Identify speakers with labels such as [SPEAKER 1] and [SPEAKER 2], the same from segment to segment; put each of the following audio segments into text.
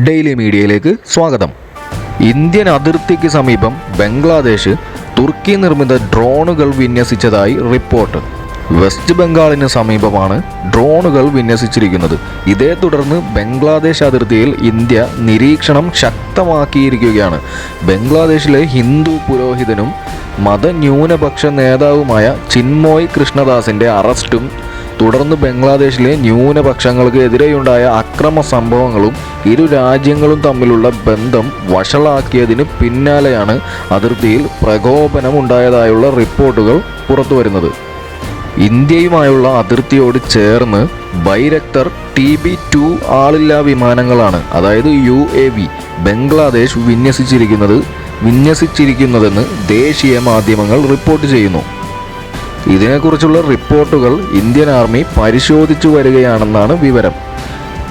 [SPEAKER 1] Daily മീഡിയയിലേക്ക് സ്വാഗതം. Indian അതിർത്തിക്ക് സമീപം ബംഗ്ലാദേശ് തുർക്കി നിർമ്മിത ഡ്രോണുകൾ വിന്യസിച്ചതായി റിപ്പോർട്ട്. വെസ്റ്റ് ബംഗാളിന് സമീപമാണ് ഡ്രോണുകൾ വിന്യസിച്ചിരിക്കുന്നത്. ഇതേ തുടർന്ന് ബംഗ്ലാദേശ് അതിർത്തിയിൽ ഇന്ത്യ നിരീക്ഷണം ശക്തമാക്കിയിരിക്കുകയാണ്. ബംഗ്ലാദേശിലെ ഹിന്ദു പുരോഹിതനും മതന്യൂനപക്ഷ നേതാവുമായ ചിന്മോയ് കൃഷ്ണദാസിന്റെ അറസ്റ്റും തുടർന്ന് ബംഗ്ലാദേശിലെ ന്യൂനപക്ഷങ്ങൾക്ക് എതിരെയുണ്ടായ അക്രമ സംഭവങ്ങളും ഇരു രാജ്യങ്ങളും തമ്മിലുള്ള ബന്ധം വഷളാക്കിയതിന് പിന്നാലെയാണ് അതിർത്തിയിൽ പ്രകോപനമുണ്ടായതായുള്ള റിപ്പോർട്ടുകൾ പുറത്തുവരുന്നത്. ഇന്ത്യയുമായുള്ള അതിർത്തിയോട് ചേർന്ന് ബൈരക്തർ ടി ബി ടു ആളില്ലാ വിമാനങ്ങളാണ് അതായത് യു എ വി ബംഗ്ലാദേശ് വിന്യസിച്ചിരിക്കുന്നത് വിന്യസിച്ചിരിക്കുന്നതെന്ന് ദേശീയ മാധ്യമങ്ങൾ റിപ്പോർട്ട് ചെയ്യുന്നു. ഇതിനെക്കുറിച്ചുള്ള റിപ്പോർട്ടുകൾ ഇന്ത്യൻ ആർമി പരിശോധിച്ചു വരികയാണെന്നാണ് വിവരം.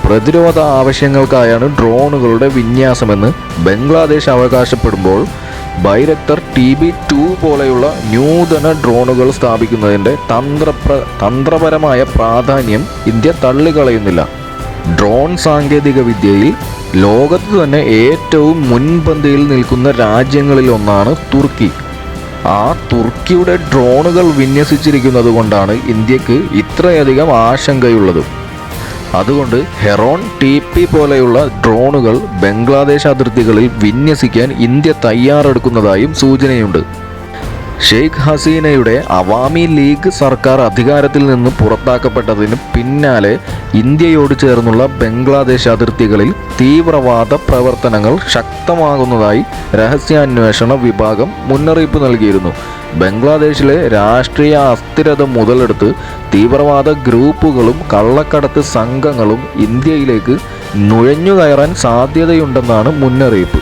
[SPEAKER 1] പ്രതിരോധ ആവശ്യങ്ങൾക്കായാണ് ഡ്രോണുകളുടെ വിന്യാസമെന്ന് ബംഗ്ലാദേശ് അവകാശപ്പെടുമ്പോൾ ബൈരക്തർ ടി ബി ടു പോലെയുള്ള നൂതന ഡ്രോണുകൾ സ്ഥാപിക്കുന്നതിന്റെ തന്ത്രപ്ര തന്ത്രപരമായ പ്രാധാന്യം ഇന്ത്യ തള്ളിക്കളയുന്നില്ല. ഡ്രോൺ സാങ്കേതിക വിദ്യയിൽ ലോകത്ത് തന്നെ ഏറ്റവും മുൻപന്തിയിൽ നിൽക്കുന്ന രാജ്യങ്ങളിലൊന്നാണ് തുർക്കി. ആ തുർക്കിയുടെ ഡ്രോണുകൾ വിന്യസിച്ചിരിക്കുന്നത് കൊണ്ടാണ് ഇന്ത്യയ്ക്ക് ഇത്രയധികം ആശങ്കയുള്ളത്. അതുകൊണ്ട് ഹെറോൺ ടി പി പോലെയുള്ള ഡ്രോണുകൾ ബംഗ്ലാദേശ് അതിർത്തികളിൽ വിന്യസിക്കാൻ ഇന്ത്യ തയ്യാറെടുക്കുന്നതായും സൂചനയുണ്ട്. ഷെയ്ഖ് ഹസീനയുടെ അവാമി ലീഗ് സർക്കാർ അധികാരത്തിൽ നിന്ന് പുറത്താക്കപ്പെട്ടതിന് പിന്നാലെ ഇന്ത്യയോട് ചേർന്നുള്ള ബംഗ്ലാദേശ് അതിർത്തികളിൽ തീവ്രവാദ പ്രവർത്തനങ്ങൾ ശക്തമാകുന്നതായി രഹസ്യാന്വേഷണ വിഭാഗം മുന്നറിയിപ്പ് നൽകിയിരുന്നു. ബംഗ്ലാദേശിലെ രാഷ്ട്രീയ അസ്ഥിരത മുതലെടുത്ത് തീവ്രവാദ ഗ്രൂപ്പുകളും കള്ളക്കടത്ത് സംഘങ്ങളും ഇന്ത്യയിലേക്ക് നുഴഞ്ഞുകയറാൻ സാധ്യതയുണ്ടെന്നാണ് മുന്നറിയിപ്പ്.